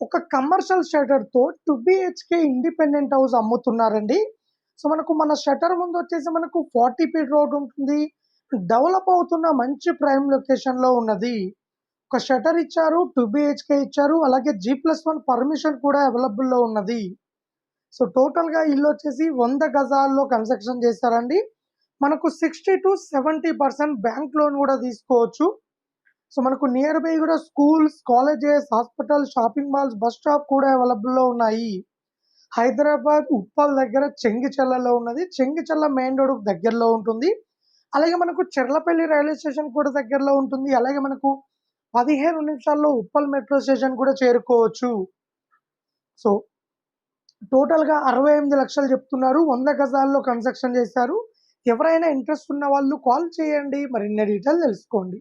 ఒక కమర్షియల్ షటర్‌తో 2 BHK independent house అమ్ముతున్నారండి. సో, మనకు మన షటర్ ముందు వచ్చేసి మనకు 40 ఫీట్ రోడ్ ఉంటుంది. డెవలప్ అవుతున్న మంచి ప్రైమ్ లొకేషన్‌లో ఉన్నది. ఒక షటర్ ఇచ్చారు. టూ బిహెచ్కే ఇచ్చారు. అలాగే జి ప్లస్ వన్ పర్మిషన్ కూడా అవైలబుల్‌లో ఉన్నది. సో, టోటల్‌గా ఇల్లు వచ్చేసి వంద గజాల్లో కన్‌స్ట్రక్షన్ చేశారండి. మనకు 60-70% బ్యాంక్ లోన్ కూడా తీసుకోవచ్చు. సో, మనకు నియర్ బై కూడా schools, colleges, hospital, shopping malls, bus stop కూడా అవైలబుల్‌లో ఉన్నాయి. హైదరాబాద్ ఉప్పల్ దగ్గర చెంగిచెల్లలో ఉన్నది. చెంగిచెల్ల మెయిన్ రోడ్ దగ్గరలో ఉంటుంది. అలాగే మనకు చెర్లపల్లి రైల్వే స్టేషన్ కూడా దగ్గరలో ఉంటుంది. అలాగే మనకు 15 నిమిషాల్లో ఉప్పల్ మెట్రో స్టేషన్ కూడా చేరుకోవచ్చు. సో, టోటల్‌గా 68 లక్షలు చెప్తున్నారు. వంద గజాల్లో కన్‌స్ట్రక్షన్ చేశారు. ఎవరైనా ఇంట్రెస్ట్ ఉన్న వాళ్ళు కాల్ చేయండి. మరిన్ని డీటెయిల్ తెలుసుకోండి.